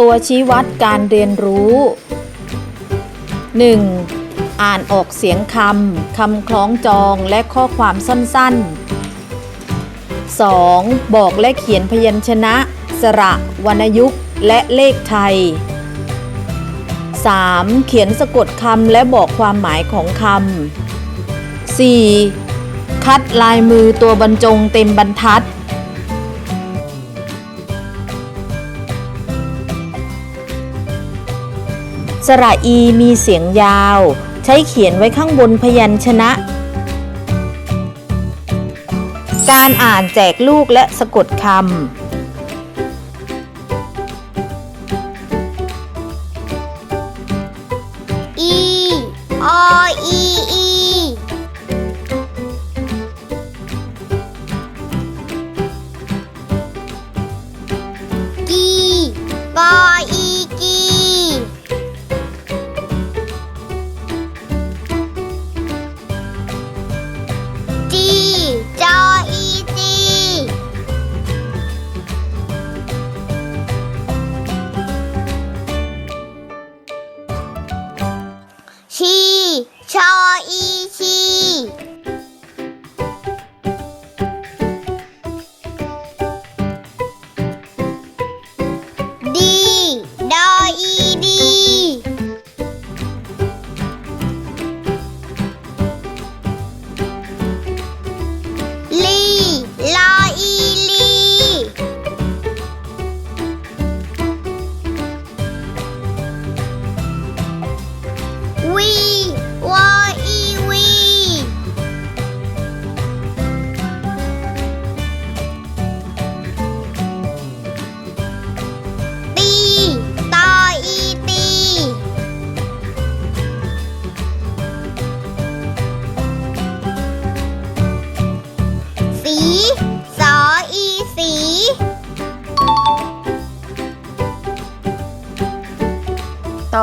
ตัวชี้วัดการเรียนรู้ 1. อ่านออกเสียงคำ คำคล้องจองและข้อความสั้นๆ 2. บอกและเขียนพยัญชนะ สระ วรรณยุกต์ และเลขไทย 3. เขียนสะกดคำและบอกความหมายของคำ 4. คัดลายมือตัวบรรจงเต็มบรรทัด สระอีมีเสียงยาว ใช้เขียนไว้ข้างบนพยัญชนะ การอ่านแจกลูกและสะกดคำ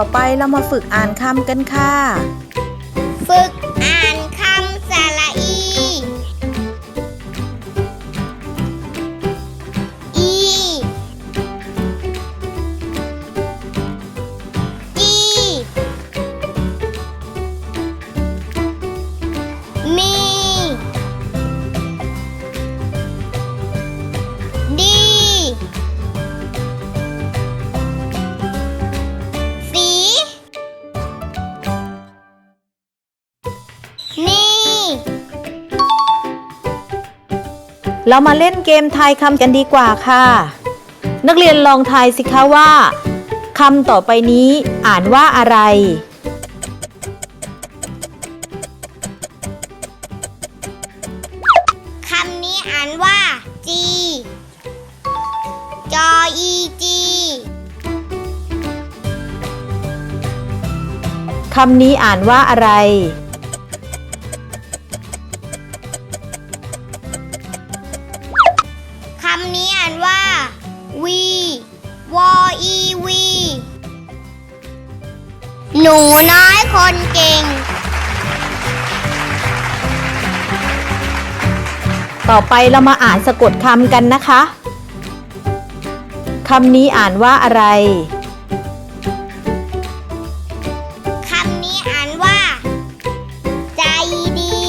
ต่อไปเรามาฝึกอ่านคำกันค่ะ นี่ เรามาเล่นเกมทายคำกันดีกว่าค่ะ นักเรียนลองทายสิคะว่าคำต่อไปนี้อ่านว่าอะไร คำนี้อ่านว่า จี จออีจี คำนี้อ่านว่าอะไร หนูน้อยคนเก่ง ต่อไปเรามาอ่านสะกดคำกันนะคะคำนี้อ่านว่าอะไร คำนี้อ่านว่า ใจดี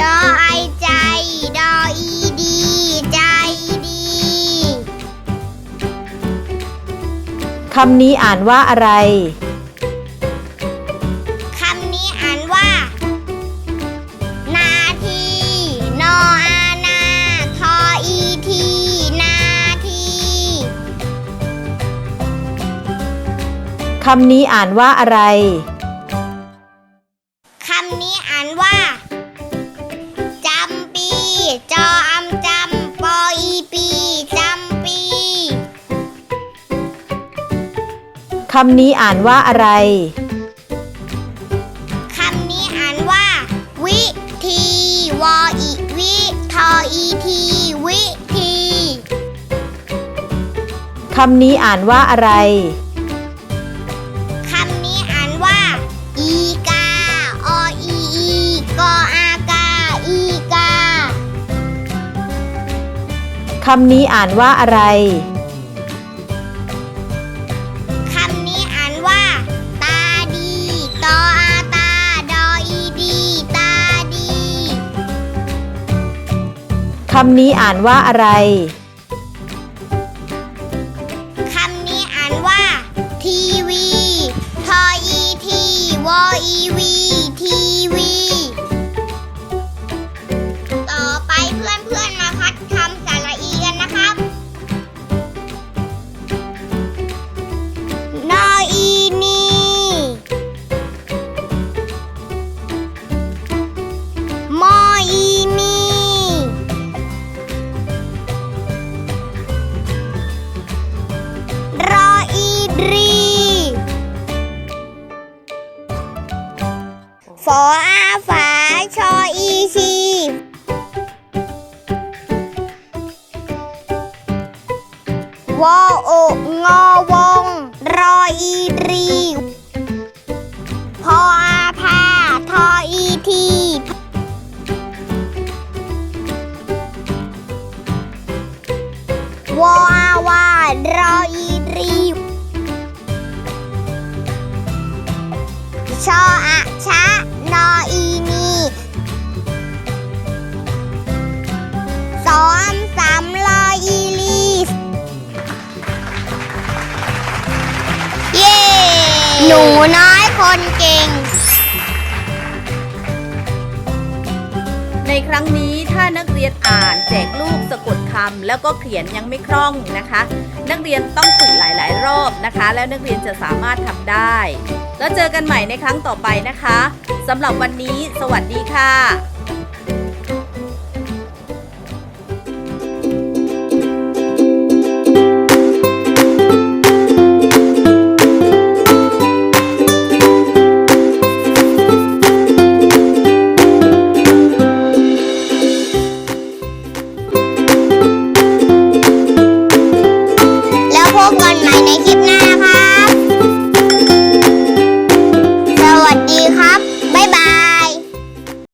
ดอไอใจ ดออีดี ใจดี คำนี้อ่านว่าอะไร คำนี้อ่านว่าอะไร คำนี้อ่านว่าจำปี จออำจำปออีปีจำปี คำนี้อ่านว่าอะไร คำนี้อ่านว่า วิธีวออีวิทออีทีวิธีคำนี้อ่านว่าอะไร คำนี้อ่านว่าอะไร คำนี้อ่านว่า ตาดี ตออาตาออีดี ตาดี คำนี้อ่านว่าอะไร วอโองอวง รออีดรีพออาพาทออีทีวอ หนูน้อยคนเก่ง ในครั้งนี้ถ้านักเรียนอ่านแจกลูกสะกดคำแล้วก็เขียนยังไม่คล่องนะคะ นักเรียนต้องฝึกหลาย ๆ รอบนะคะ แล้วนักเรียนจะสามารถทำได้ แล้วเจอกันใหม่ในครั้งต่อไปนะคะสำหรับวันนี้ สวัสดีค่ะ